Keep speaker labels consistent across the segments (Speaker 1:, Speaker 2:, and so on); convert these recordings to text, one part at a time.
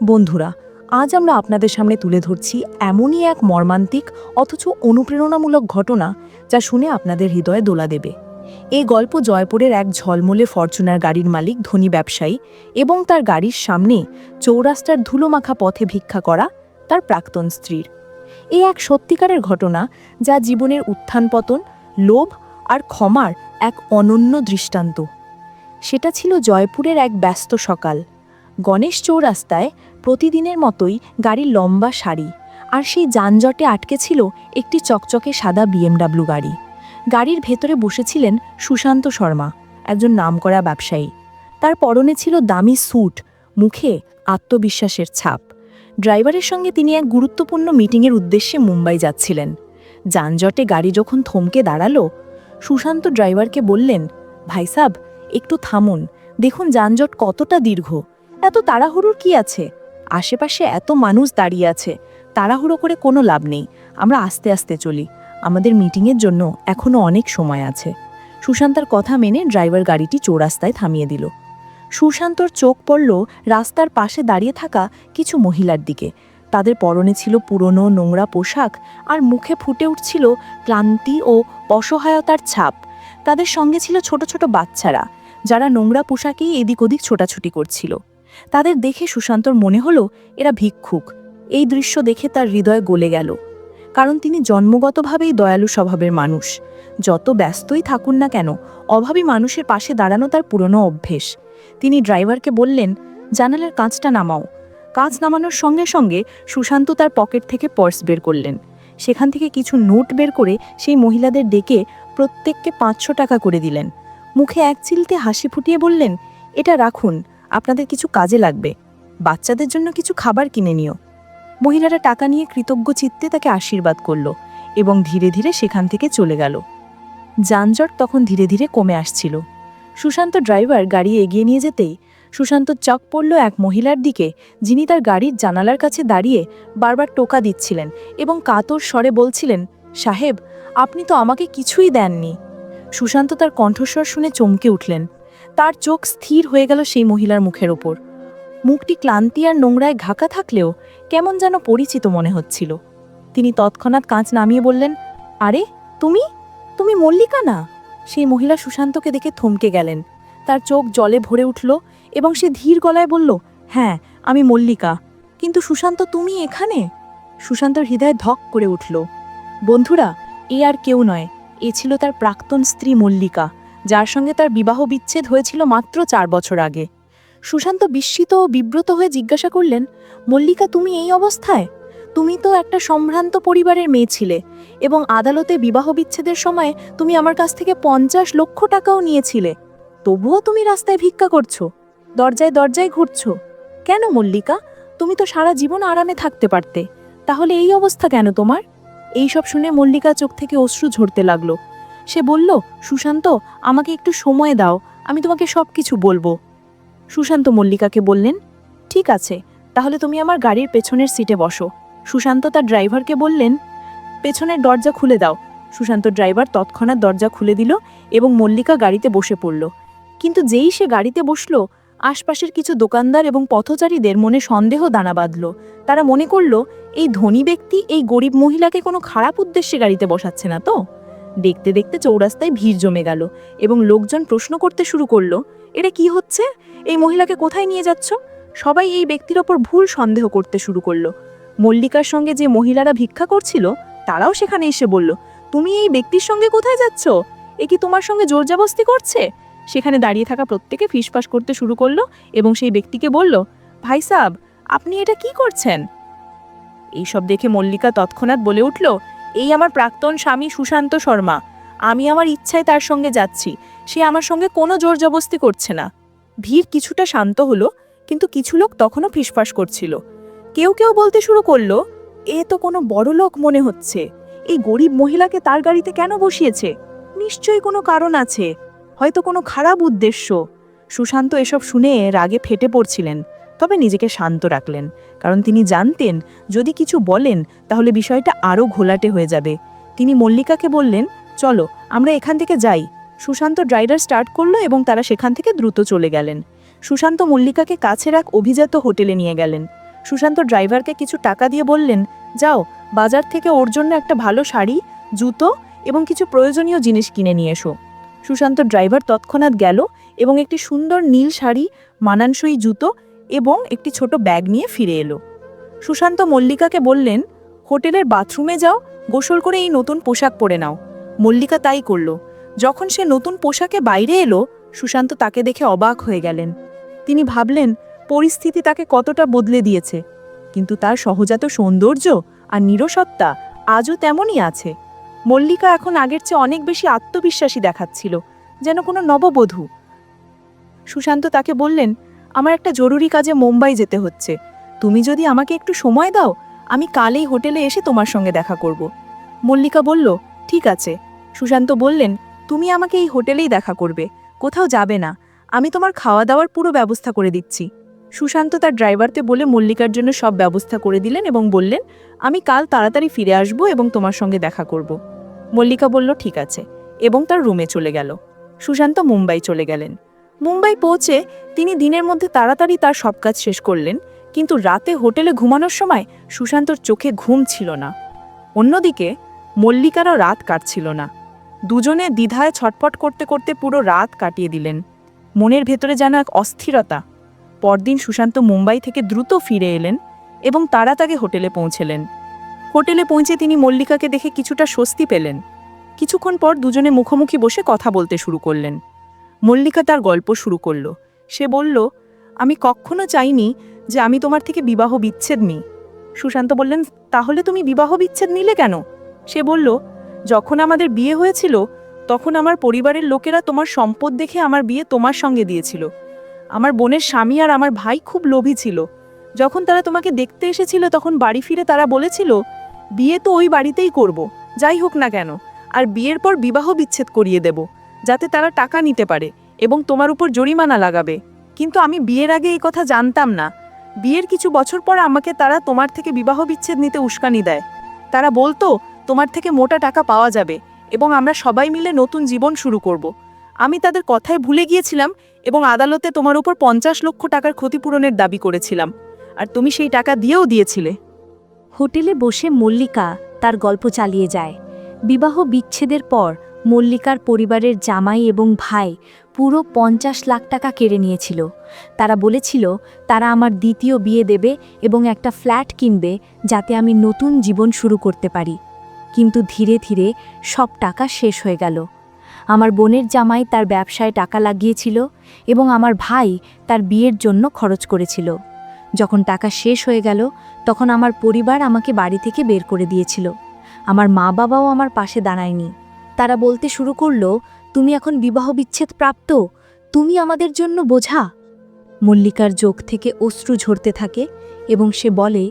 Speaker 1: বন্ধুরা, আজ আমরা আপনাদের সামনে তুলে ধরছি এমনই এক মর্মান্তিক অথচ অনুপ্রেরণামূলক ঘটনা যা শুনে আপনাদের হৃদয়ে দোলা দেবে। এই গল্প জয়পুরের এক ঝলমলে ফরচুনার গাড়ির মালিক, ধনী ব্যবসায়ী এবং তার গাড়ির সামনে চৌরাস্তার ধুলোমাখা পথে ভিক্ষা করা তার প্রাক্তন স্ত্রীর। এই এক সত্যিকারের ঘটনা যা জীবনের উত্থান পতন, লোভ আর ক্ষমার এক অনন্য দৃষ্টান্ত। সেটা ছিল জয়পুরের এক ব্যস্ত সকাল। গণেশ চৌরাস্তায় প্রতিদিনের মতোই গাড়ির লম্বা সারি আর সেই যানজটে আটকে ছিল একটি চকচকে সাদা বিএমডাব্লিউ গাড়ি। গাড়ির ভেতরে বসেছিলেন সুশান্ত শর্মা, একজন নামকরা ব্যবসায়ী। তার পরনে ছিল দামি স্যুট, মুখে আত্মবিশ্বাসের ছাপ। ড্রাইভারের সঙ্গে তিনি এক গুরুত্বপূর্ণ মিটিংয়ের উদ্দেশ্যে মুম্বাই যাচ্ছিলেন। যানজটে গাড়ি যখন থমকে দাঁড়াল, সুশান্ত ড্রাইভারকে বললেন, ভাই সাব, একটু থামুন। দেখুন যানজট কতটা দীর্ঘ। এত তাড়াহুড়োর কি আছে? আশেপাশে এত মানুষ দাঁড়িয়ে আছে, তাড়াহুড়ো করে কোনো লাভ নেই। আমরা আস্তে আস্তে চলি। আমাদের মিটিংয়ের জন্য এখনও অনেক সময় আছে। সুশান্তার কথা মেনে ড্রাইভার গাড়িটি চৌরাস্তায় থামিয়ে দিল। সুশান্তর চোখ পড়ল রাস্তার পাশে দাঁড়িয়ে থাকা কিছু মহিলার দিকে। তাদের পরনে ছিল পুরনো নোংরা পোশাক আর মুখে ফুটে উঠছিল ক্লান্তি ও অসহায়তার ছাপ। তাদের সঙ্গে ছিল ছোট ছোট বাচ্চারা, যারা নোংরা পোশাকেই এদিক ওদিক ছোটাছুটি করছিল। তাদের দেখে সুশান্তর মনে হলো এরা ভিক্ষুক। এই দৃশ্য দেখে তার হৃদয় গলে গেল। কারণ তিনি জন্মগতভাবেই দয়ালু স্বভাবের মানুষ। যত ব্যস্তই থাকুন না কেন, অভাবী মানুষের পাশে দাঁড়ানো তার পুরনো অভ্যেস। তিনি ড্রাইভারকে বললেন, জানালার কাঁচটা নামাও। কাঁচ নামানোর সঙ্গে সঙ্গে সুশান্ত তার পকেট থেকে পার্স বের করলেন। সেখান থেকে কিছু নোট বের করে সেই মহিলাদের ডেকে প্রত্যেককে পাঁচশো টাকা করে দিলেন। মুখে এক চিলতে হাসি ফুটিয়ে বললেন, এটা রাখুন। আপনাদের কিছু কাজে লাগবে। বাচ্চাদের জন্য কিছু খাবার কিনে নিও। মহিলারা টাকা নিয়ে কৃতজ্ঞ চিত্তে তাকে আশীর্বাদ করল এবং ধীরে ধীরে সেখান থেকে চলে গেল। যানজট তখন ধীরে ধীরে কমে আসছিল। সুশান্ত ড্রাইভার গাড়ি এগিয়ে নিয়ে যেতেই সুশান্ত চক পড়ল এক মহিলার দিকে, যিনি তার গাড়ির জানালার কাছে দাঁড়িয়ে বারবার টোকা দিচ্ছিলেন এবং কাতর স্বরে বলছিলেন, সাহেব, আপনি তো আমাকে কিছুই দেননি। সুশান্ত তার কণ্ঠস্বর শুনে চমকে উঠলেন। তার চোখ স্থির হয়ে গেল সেই মহিলার মুখের ওপর। মুখটি ক্লান্তি আর নোংরায় ঘাকা থাকলেও কেমন যেন পরিচিত মনে হচ্ছিল। তিনি তৎক্ষণাৎ কাঁচ নামিয়ে বললেন, আরে, তুমি? তুমি মল্লিকা না? সেই মহিলা সুশান্তকে দেখে থমকে গেলেন। তার চোখ জলে ভরে উঠল এবং সে ধীর গলায় বলল হ্যাঁ আমি মল্লিকা। কিন্তু সুশান্ত, তুমি এখানে? সুশান্তর হৃদয় ধক করে উঠল। বন্ধুরা, এ আর কেউ নয়। এ ছিল তার প্রাক্তন স্ত্রী মল্লিকা। যার সঙ্গে তার বিবাহ বিচ্ছেদ হয়েছিল মাত্র চার বছর আগে। সুশান্ত বিস্মিত ও বিব্রত হয়ে জিজ্ঞাসা করলেন, মল্লিকা, তুমি এই অবস্থায়? তুমি তো একটা সম্ভ্রান্ত পরিবারের মেয়ে ছিলে এবং আদালতে বিবাহ বিচ্ছেদের সময় তুমি আমার কাছ থেকে পঞ্চাশ লক্ষ টাকাও নিয়েছিলে। তবুও তুমি রাস্তায় ভিক্ষা করছ, দরজায় দরজায় ঘুরছো। কেন মল্লিকা? তুমি তো সারা জীবন আরামে থাকতে পারতে। তাহলে এই অবস্থা কেন তোমার? এই সব শুনে মল্লিকা চোখ থেকে অশ্রু ঝরতে লাগল। সে বলল, সুশান্ত, আমাকে একটু সময় দাও, আমি তোমাকে সব কিছু বলব। সুশান্ত মল্লিকাকে বললেন, ঠিক আছে, তাহলে তুমি আমার গাড়ির পেছনের সিটে বসো। সুশান্ত তার ড্রাইভারকে বললেন, পেছনের দরজা খুলে দাও। সুশান্ত ড্রাইভার তৎক্ষণাৎ দরজা খুলে দিল এবং মল্লিকা গাড়িতে বসে পড়ল। কিন্তু যেই সে গাড়িতে বসল, আশপাশের কিছু দোকানদার এবং পথচারীদের মনে সন্দেহ দানা বাঁধল। তারা মনে করল, এই ধনী ব্যক্তি, এই গরিব মহিলাকে কোনো খারাপ উদ্দেশ্যে গাড়িতে বসাচ্ছে না তো? দেখতে দেখতে চৌরাস্তায় ভিড় জমে গেল এবং লোকজন প্রশ্ন করতে শুরু করল এটা কি হচ্ছে? এই মহিলাকে কোথায় নিয়ে যাচ্ছ? সবাই এই ব্যক্তির ওপর ভুল সন্দেহ করতে শুরু করল। মল্লিকার সঙ্গে যে মহিলারা ভিক্ষা করছিল, তারাও সেখানে এসে বলল, তুমি এই ব্যক্তির সঙ্গে কোথায় যাচ্ছ? এ কি তোমার সঙ্গে জোরজাবস্তি করছে? সেখানে দাঁড়িয়ে থাকা প্রত্যেকে ফিসফাস করতে শুরু করল এবং সেই ব্যক্তিকে বলল, ভাই সাব, আপনি এটা কি করছেন? এইসব দেখে মল্লিকা তৎক্ষণাৎ বলে উঠল এই আমার প্রাক্তন স্বামী সুশান্ত শর্মা। আমি আমার ইচ্ছায় তার সঙ্গে যাচ্ছি। সে আমার সঙ্গে কোনো জোর জবস্তি করছে না। ভিড় কিছুটা শান্ত হলো, কিন্তু কিছু লোক তখনও ফিসফাস করছিল। কেউ কেউ বলতে শুরু করল, এ তো কোনো বড় লোক মনে হচ্ছে। এই গরিব মহিলাকে তার গাড়িতে কেন বসিয়েছে? নিশ্চয়ই কোনো কারণ আছে। হয়তো কোনো খারাপ উদ্দেশ্য। সুশান্ত এসব শুনে রাগে ফেটে পড়ছিলেন। তবে নিজেকে শান্ত রাখলেন, কারণ তিনি জানতেন, যদি কিছু বলেন, তাহলে বিষয়টা আরও ঘোলাটে হয়ে যাবে। তিনি মল্লিকাকে বললেন, চলো, আমরা এখান থেকে যাই। সুশান্ত ড্রাইভার স্টার্ট করল এবং তারা সেখান থেকে দ্রুত চলে গেলেন। সুশান্ত মল্লিকাকে কাছের এক অভিজাত হোটেলে নিয়ে গেলেন। সুশান্ত ড্রাইভারকে কিছু টাকা দিয়ে বললেন, যাও, বাজার থেকে ওর জন্য একটা ভালো শাড়ি, জুতো এবং কিছু প্রয়োজনীয় জিনিস কিনে নিয়ে এসো। সুশান্ত ড্রাইভার তৎক্ষণাৎ গেল এবং একটি সুন্দর নীল শাড়ি, মানানসই জুতো এবং একটি ছোট ব্যাগ নিয়ে ফিরে এলো। সুশান্ত মল্লিকাকে বললেন, হোটেলের বাথরুমে যাও, গোসল করে এই নতুন পোশাক পরে নাও। মল্লিকা তাই করল। যখন সে নতুন পোশাকে বাইরে এলো, সুশান্ত তাকে দেখে অবাক হয়ে গেলেন। তিনি ভাবলেন, পরিস্থিতি তাকে কতটা বদলে দিয়েছে। কিন্তু তার সহজাত সৌন্দর্য আর নিরসত্তা আজও তেমনই আছে। মল্লিকা এখন আগের চেয়ে অনেক বেশি আত্মবিশ্বাসী দেখাচ্ছিল, যেন কোনো নববধূ। সুশান্ত তাকে বললেন আমার একটা জরুরি কাজে মুম্বাই যেতে হচ্ছে। তুমি যদি আমাকে একটু সময় দাও, আমি কালেই হোটেলে এসে তোমার সঙ্গে দেখা করব। মল্লিকা বলল, ঠিক আছে। সুশান্ত বললেন, তুমি আমাকে এই হোটেলেই দেখা করবে। কোথাও যাবে না। আমি তোমার খাওয়া দাওয়ার পুরো ব্যবস্থা করে দিচ্ছি। সুশান্ত তার ড্রাইভারকে বলে মল্লিকার জন্য সব ব্যবস্থা করে দিলেন এবং বললেন, আমি কাল তাড়াতাড়ি ফিরে আসব এবং তোমার সঙ্গে দেখা করব। মল্লিকা বলল, ঠিক আছে। এবং তার রুমে চলে গেল। সুশান্ত মুম্বাই চলে গেলেন। মুম্বাই পৌঁছে তিনি দিনের মধ্যে তাড়াতাড়ি তার সব কাজ শেষ করলেন, কিন্তু রাতে হোটেলে ঘুমানোর সময় সুশান্তর চোখে ঘুম ছিল না। অন্যদিকে, মল্লিকারও রাত কাটছিল না। দুজনে দ্বিধায় ছটপট করতে করতে পুরো রাত কাটিয়ে দিলেন। মনের ভেতরে যেন এক অস্থিরতা। পরদিন সুশান্ত মুম্বাই থেকে দ্রুত ফিরে এলেন এবং তারা তাকে হোটেলে পৌঁছেলেন। হোটেলে পৌঁছে তিনি মল্লিকাকে দেখে কিছুটা স্বস্তি পেলেন। কিছুক্ষণ পর দুজনে মুখোমুখি বসে কথা বলতে শুরু করলেন। মল্লিকা তার গল্প শুরু করল। সে বলল, আমি কখনো চাইনি যে আমি তোমার থেকে বিবাহ বিচ্ছেদ নিই। সুশান্ত বললেন, তাহলে তুমি বিবাহ বিচ্ছেদ নিলে কেন? সে বলল, যখন আমাদের বিয়ে হয়েছিল, তখন আমার পরিবারের লোকেরা তোমার সম্পদ দেখে আমার বিয়ে তোমার সঙ্গে দিয়েছিল। আমার বোনের স্বামী আর আমার ভাই খুব লোভী ছিল। যখন তারা তোমাকে দেখতে এসেছিল, তখন বাড়ি ফিরে তারা বলেছিল, বিয়ে তো ওই বাড়িতেই করব, যাই হোক না কেন, আর বিয়ের পর বিবাহ বিচ্ছেদ করিয়ে দেব। যাতে তারা টাকা নিতে পারে এবং তোমার উপর জরিমানা লাগাবে। কিন্তু আমি বিয়ের আগে এই কথা জানতাম না। বিয়ের কিছু বছর পর আমাকে তারা তোমার থেকে বিবাহ বিচ্ছেদ নিতে উস্কানি দেয়। তারা বলতো, তোমার থেকে মোটা টাকা পাওয়া যাবে এবং আমরা সবাই মিলে নতুন জীবন শুরু করব। আমি তাদের কথায় ভুলে গিয়েছিলাম এবং আদালতে তোমার উপর পঞ্চাশ লক্ষ টাকার ক্ষতিপূরণের দাবি করেছিলাম। আর তুমি সেই টাকা দিয়েও দিয়েছিলে।
Speaker 2: হোটেলে বসে মল্লিকা তার গল্প চালিয়ে যায়। বিবাহ বিচ্ছেদের পর মল্লিকার পরিবারের জামাই এবং ভাই পুরো পঞ্চাশ লাখ টাকা কেড়ে নিয়েছিল। তারা বলেছিল, তারা আমার দ্বিতীয় বিয়ে দেবে এবং একটা ফ্ল্যাট কিনবে যাতে আমি নতুন জীবন শুরু করতে পারি। কিন্তু ধীরে ধীরে সব টাকা শেষ হয়ে গেল। আমার বোনের জামাই তার ব্যবসায় টাকা লাগিয়েছিল এবং আমার ভাই তার বিয়ের জন্য খরচ করেছিল। যখন টাকা শেষ হয়ে গেল, তখন আমার পরিবার আমাকে বাড়ি থেকে বের করে দিয়েছিল। আমার মা বাবাও আমার পাশে দাঁড়ায়নি। তারা বলতে শুরু করল, তুমি এখন বিবাহ বিচ্ছেদ প্রাপ্ত, তুমি আমাদের জন্য বোঝা। মল্লিকার চোখ থেকে অশ্রু ঝরতে থাকে এবং সে বলে,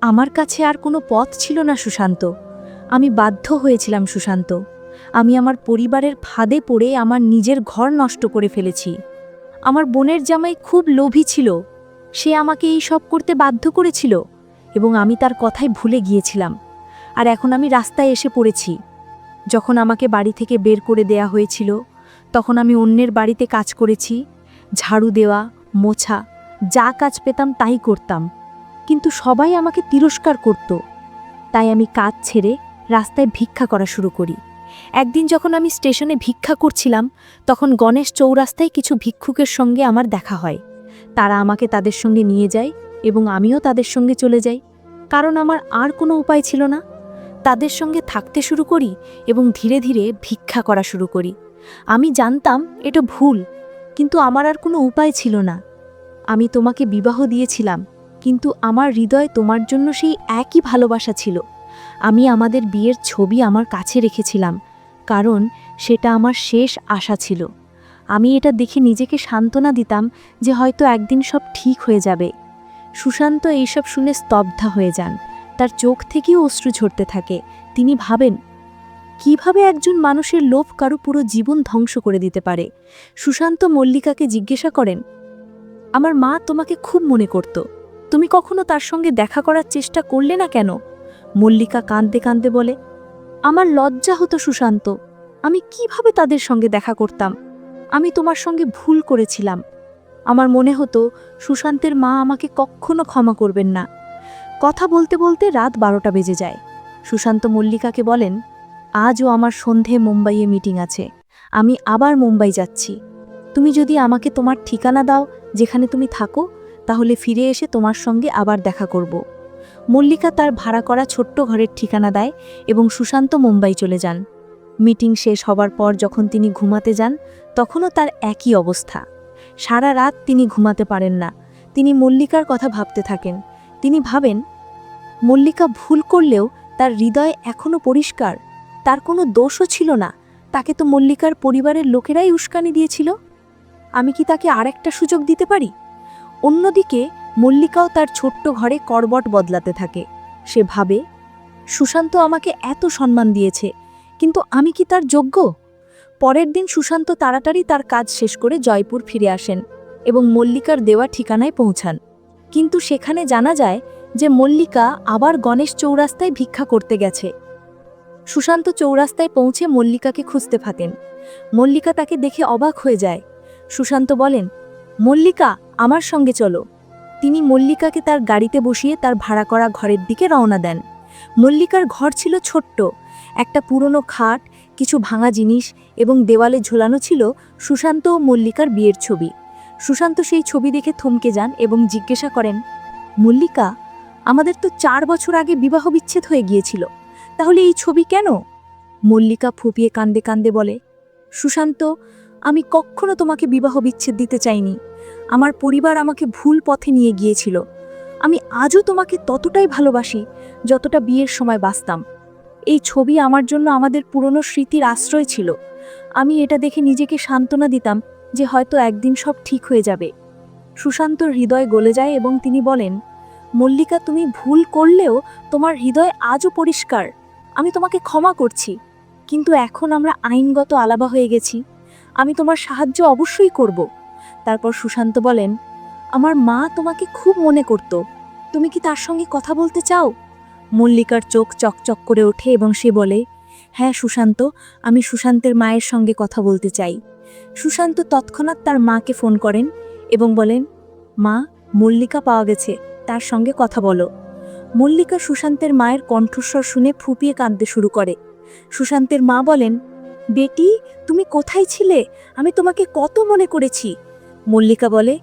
Speaker 2: আমার কাছে আর কোনো পথ ছিল না, সুশান্ত। আমি বাধ্য হয়েছিলাম, সুশান্ত। আমি আমার পরিবারের ফাঁদে পড়ে আমার নিজের ঘর নষ্ট করে ফেলেছি। আমার বোনের জামাই খুব লোভী ছিল। সে আমাকে এই সব করতে বাধ্য করেছিল এবং আমি তার কথায় ভুলে গিয়েছিলাম। আর এখন আমি রাস্তায় এসে পড়েছি। যখন আমাকে বাড়ি থেকে বের করে দেয়া হয়েছিল, তখন আমি অন্যের বাড়িতে কাজ করেছি, ঝাড়ু দেওয়া, মোছা, যা কাজ পেতাম তাই করতাম। কিন্তু সবাই আমাকে তিরস্কার করত। তাই আমি কাজ ছেড়ে রাস্তায় ভিক্ষা করা শুরু করি। একদিন যখন আমি স্টেশনে ভিক্ষা করছিলাম, তখন গণেশ চৌরাস্তায় কিছু ভিক্ষুকের সঙ্গে আমার দেখা হয়। তারা আমাকে তাদের সঙ্গে নিয়ে যায় এবং আমিও তাদের সঙ্গে চলে যাই। কারণ আমার আর কোনো উপায় ছিল না। তাদের সঙ্গে থাকতে শুরু করি এবং ধীরে ধীরে ভিক্ষা করা শুরু করি। আমি জানতাম এটা ভুল, কিন্তু আমার আর কোনো উপায় ছিল না। আমি তোমাকে বিবাহ দিয়েছিলাম, কিন্তু আমার হৃদয় তোমার জন্য সেই একই ভালোবাসা ছিল। আমি আমাদের বিয়ের ছবি আমার কাছে রেখেছিলাম, কারণ সেটা আমার শেষ আশা ছিল। আমি এটা দেখে নিজেকে সান্ত্বনা দিতাম যে হয়তো একদিন সব ঠিক হয়ে যাবে। সুশান্ত এইসব শুনে স্তব্ধা হয়ে যান। তার চোখ থেকেও অশ্রু ঝরতে থাকে। তিনি ভাবেন, কীভাবে একজন মানুষের লোভ কারও পুরো জীবন ধ্বংস করে দিতে পারে? সুশান্ত মল্লিকাকে জিজ্ঞাসা করেন, আমার মা তোমাকে খুব মনে করত। তুমি কখনো তার সঙ্গে দেখা করার চেষ্টা করলে না কেন? মল্লিকা কাঁদতে কাঁদতে বলে, আমার লজ্জা হতো সুশান্ত। আমি কীভাবে তাদের সঙ্গে দেখা করতাম? আমি তোমার সঙ্গে ভুল করেছিলাম। আমার মনে হতো সুশান্তের মা আমাকে কখনো ক্ষমা করবেন না। কথা বলতে বলতে রাত বারোটা বেজে যায়। সুশান্ত মল্লিকাকে বলেন, আজও আমার সন্ধে মুম্বাইয়ে মিটিং আছে। আমি আবার মুম্বাই যাচ্ছি। তুমি যদি আমাকে তোমার ঠিকানা দাও, যেখানে তুমি থাকো, তাহলে ফিরে এসে তোমার সঙ্গে আবার দেখা করব। মল্লিকা তার ভাড়া করা ছোট্ট ঘরের ঠিকানা দেয় এবং সুশান্ত মুম্বাই চলে যান। মিটিং শেষ হবার পর যখন তিনি ঘুমাতে যান, তখনও তার একই অবস্থা। সারা রাত তিনি ঘুমাতে পারেন না। তিনি মল্লিকার কথা ভাবতে থাকেন। তিনি ভাবেন, মল্লিকা ভুল করলেও তার হৃদয় এখনও পরিষ্কার, তার কোনো দোষও ছিল না, তাকে তো মল্লিকার পরিবারের লোকেরাই উস্কানি দিয়েছিল। আমি কি তাকে আরেকটা সুযোগ দিতে পারি? অন্যদিকে, মল্লিকাও তার ছোট্ট ঘরে করবট বদলাতে থাকে। সে ভাবে, সুশান্ত আমাকে এত সম্মান দিয়েছে, কিন্তু আমি কি তার যোগ্য? পরের দিন সুশান্ত তাড়াতাড়ি তার কাজ শেষ করে জয়পুর ফিরে আসেন এবং মল্লিকার দেওয়া ঠিকানায় পৌঁছান। কিন্তু সেখানে জানা যায় যে মল্লিকা আবার গণেশ চৌরাস্তায় ভিক্ষা করতে গেছে। সুশান্ত চৌরাস্তায় পৌঁছে মল্লিকাকে খুঁজতে থাকেন। মল্লিকা তাকে দেখে অবাক হয়ে যায়। সুশান্ত বলেন, মল্লিকা, আমার সঙ্গে চলো। তিনি মল্লিকাকে তার গাড়িতে বসিয়ে তার ভাড়া করা ঘরের দিকে রওনা দেন। মল্লিকার ঘর ছিল ছোট্ট। একটা পুরনো খাট, কিছু ভাঙা জিনিস এবং দেওয়ালে ঝোলানো ছিল সুশান্ত ও মল্লিকার বিয়ের ছবি। সুশান্ত সেই ছবি দেখে থমকে যান এবং জিজ্ঞাসা করেন, মল্লিকা, আমাদের তো চার বছর আগে বিবাহ বিচ্ছেদ হয়ে গিয়েছিল, তাহলে এই ছবি কেন? মল্লিকা ফুপিয়ে কান্দে কান্দে বলে, সুশান্ত, আমি কখনো তোমাকে বিবাহ বিচ্ছেদ দিতে চাইনি। আমার পরিবার আমাকে ভুল পথে নিয়ে গিয়েছিল। আমি আজও তোমাকে ততটাই ভালোবাসি যতটা বিয়ের সময় বাঁচতাম। এই ছবি আমার জন্য আমাদের পুরনো স্মৃতির আশ্রয় ছিল। আমি এটা দেখে নিজেকে সান্ত্বনা দিতাম যে হয়তো একদিন সব ঠিক হয়ে যাবে। সুশান্তর হৃদয় গলে যায় এবং তিনি বলেন, মল্লিকা, তুমি ভুল করলেও তোমার হৃদয় আজও পরিষ্কার। আমি তোমাকে ক্ষমা করছি, কিন্তু এখন আমরা আইনগত আলাবা হয়ে গেছি। আমি তোমার সাহায্য অবশ্যই করব। তারপর সুশান্ত বলেন, আমার মা তোমাকে খুব মনে করত। তুমি কি তার সঙ্গে কথা বলতে চাও? মল্লিকার চোখ চকচক করে ওঠে এবং সে বলে হ্যাঁ সুশান্ত, আমি সুশান্তের মায়ের সঙ্গে কথা বলতে চাই। সুশান্ত তৎক্ষণাৎ তার মাকে ফোন করেন এবং বলেন, মা, মল্লিকা পাওয়া গেছে, তার সঙ্গে কথা বলো। মল্লিকা সুশান্তের মায়ের কণ্ঠস্বর শুনে ফুপিয়ে কাঁদতে শুরু করে। সুশান্তের মা বলেন, বেটি, তুমি কোথায় ছিলে? আমি তোমাকে কত মনে করেছি? মল্লিকা বলে,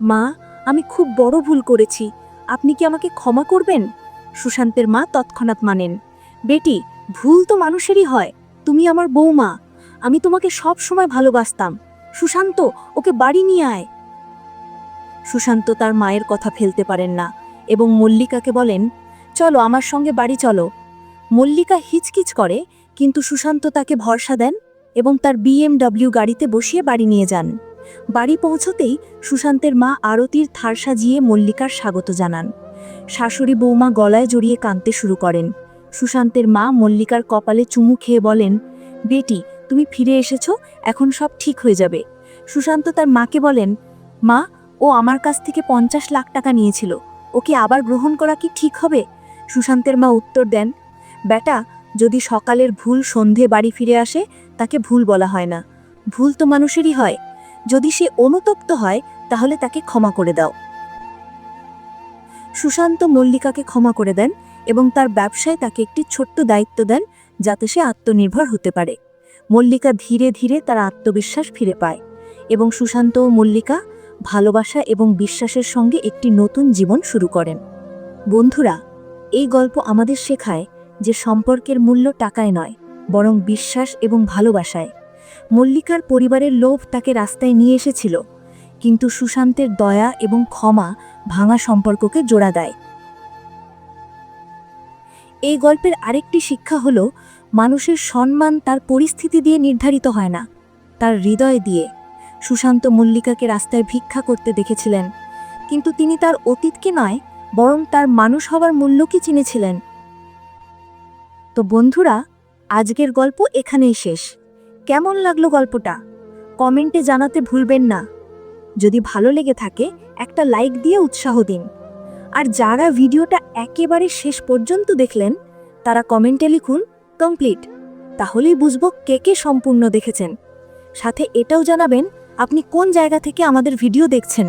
Speaker 2: মা, আমি খুব বড় ভুল করেছি। আপনি কি আমাকে ক্ষমা করবেন? সুশান্তের মা তৎক্ষণাৎ মানেন, বেটি, ভুল তো মানুষেরই হয়। তুমি আমার বৌমা। আমি তোমাকে সব সময় ভালোবাসতাম। সুশান্ত, ওকে বাড়ি নিয়ে আয়। সুশান্ত তার মায়ের কথা ফেলতে পারেন না এবং মল্লিকাকে বলেন, চলো, আমার সঙ্গে বাড়ি চলো। মল্লিকা হিচকিচ করে, কিন্তু সুশান্ত তাকে ভরসা দেন এবং তার বিএমডব্লিউ গাড়িতে বসিয়ে বাড়ি নিয়ে যান। বাড়ি পৌঁছতেই সুশান্তের মা আরতির থার সাজিয়ে মল্লিকার স্বাগত জানান। শাশুড়ি বৌমা গলায় জড়িয়ে কাঁদতে শুরু করেন। সুশান্তের মা মল্লিকার কপালে চুমু খেয়ে বলেন, বেটি তুমি ফিরে এসেছ, এখন সব ঠিক হয়ে যাবে। সুশান্ত তার মাকে বলেন, মা, ও আমার কাছ থেকে পঞ্চাশ লাখ টাকা নিয়েছিল, ওকে আবার গ্রহণ করা কি ঠিক হবে? সুশান্তের মা উত্তর দেন, বেটা, যদি সকালের ভুল সন্ধে বাড়ি ফিরে আসে, তাকে ভুল বলা হয় না। ভুল তো মানুষেরই হয়। যদি সে অনুতপ্ত হয়, তাহলে তাকে ক্ষমা করে দাও। সুশান্ত মল্লিকাকে ক্ষমা করে দেন এবং তার ব্যবসায় তাকে একটি ছোট্ট দায়িত্ব দেন, যাতে সে আত্মনির্ভর হতে পারে। মল্লিকা ধীরে ধীরে তার আত্মবিশ্বাস ফিরে পায় এবং সুশান্ত ও মল্লিকা ভালোবাসা এবং বিশ্বাসের সঙ্গে একটি নতুন জীবন শুরু করেন। বন্ধুরা, এই গল্প আমাদের শেখায় যে সম্পর্কের মূল্য টাকায় নয়, বরং বিশ্বাস এবং ভালোবাসায়। মল্লিকার পরিবারের লোভ তাকে রাস্তায় নিয়ে এসেছিল, কিন্তু সুশান্তের দয়া এবং ক্ষমা ভাঙা সম্পর্ককে জোড়া দেয়। এই গল্পের আরেকটি শিক্ষা হল মানুষের সম্মান তার পরিস্থিতি দিয়ে নির্ধারিত হয় না। তার হৃদয় দিয়ে। সুশান্ত মল্লিকাকে রাস্তায় ভিক্ষা করতে দেখেছিলেন। কিন্তু তিনি তার অতীতকে নয়, বরং তার মানুষ হওয়ার মূল্যকে চিনেছিলেন। তো বন্ধুরা, আজকের গল্প এখানেই শেষ। কেমন লাগল গল্পটা? কমেন্টে জানাতে ভুলবেন না। যদি ভালো লেগে থাকে, একটা লাইক দিয়ে উৎসাহ দিন। আর যারা ভিডিওটা একেবারে শেষ পর্যন্ত দেখলেন, তারা কমেন্টে লিখুন কমপ্লিট তাহলেই বুঝব কে কে সম্পূর্ণ দেখেছেন। সাথে এটাও জানাবেন, আপনি কোন জায়গা থেকে আমাদের ভিডিও দেখছেন।